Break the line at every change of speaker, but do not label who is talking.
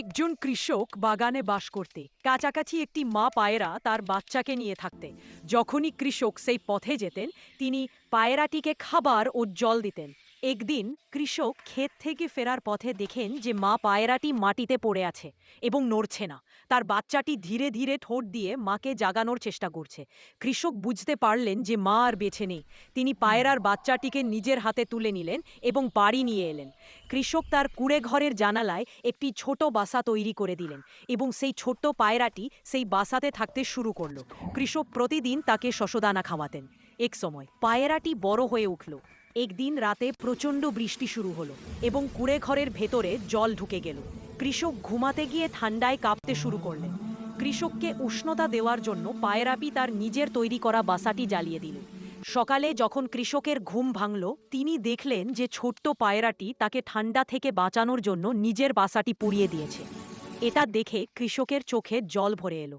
একজন কৃষক বাগানে বাস করতে। কাছাকাছি একটি মা পায়রা তার বাচ্চাকে নিয়ে থাকতে। যখনই কৃষক সেই পথে যেতেন, তিনি পায়রাটিকে খাবার ও জল দিতেন। একদিন কৃষক ক্ষেত থেকে ফেরার পথে দেখেন যে মা পায়রাটি মাটিতে পড়ে আছে এবং নড়ছে না। তার বাচ্চাটি ধীরে ধীরে ঠোঁট দিয়ে মাকে জাগানোর চেষ্টা করছে। কৃষক বুঝতে পারলেন যে মা আর বেছে নেই। তিনি পায়রার বাচ্চাটিকে নিজের হাতে তুলে নিলেন এবং বাড়ি নিয়ে এলেন। কৃষক তার কুড়ে ঘরের জানালায় একটি ছোট বাসা তৈরি করে দিলেন এবং সেই ছোট্ট পায়রাটি সেই বাসাতে থাকতে শুরু করল। কৃষক প্রতিদিন তাকে শশদানা খাওয়াতেন। এক সময় পায়রাটি বড় হয়ে উঠল। একদিন রাতে প্রচণ্ড বৃষ্টি শুরু হলো এবং কুড়ে ঘরের ভেতরে জল ঢুকে গেল। কৃষক ঘুমাতে গিয়ে ঠান্ডায় কাঁপতে শুরু করলেন। কৃষককে উষ্ণতা দেওয়ার জন্য পায়রাপি তার নিজের তৈরি করা বাসাটি জ্বালিয়ে দিল। সকালে যখন কৃষকের ঘুম ভাঙল, তিনি দেখলেন যে ছোট্ট পায়রাটি তাকে ঠান্ডা থেকে বাঁচানোর জন্য নিজের বাসাটি পুড়িয়ে দিয়েছে। এটা দেখে কৃষকের চোখে জল ভরে এলো।